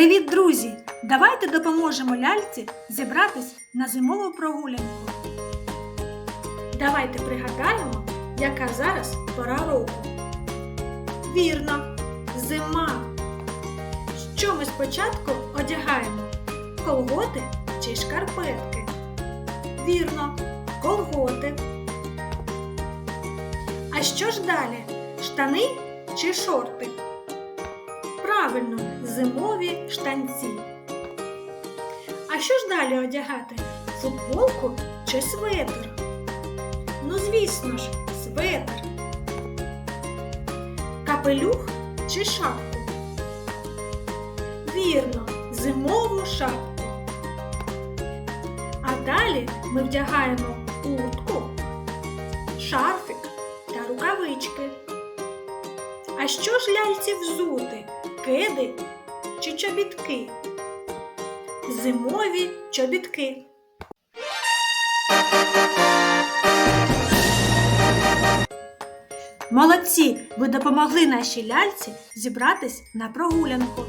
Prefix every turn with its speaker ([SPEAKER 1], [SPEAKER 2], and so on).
[SPEAKER 1] Привіт, друзі! Давайте допоможемо ляльці зібратись на зимову прогулянку. Давайте пригадаємо, яка зараз пора року. Вірно, зима. Що ми спочатку одягаємо? Колготи чи шкарпетки? Вірно, колготи. А що ж далі? Штани чи шорти? Правильно, зимові штанці. А що ж далі одягати? Футболку чи светр? Ну, звісно ж, светр. Капелюх чи шапку? Вірно, зимову шапку. А далі ми вдягаємо куртку, шарфик та рукавички. А що ж ляльці взути? Кеди чи чобітки? Зимові чобітки. Молодці! Ви допомогли нашій ляльці зібратись на прогулянку.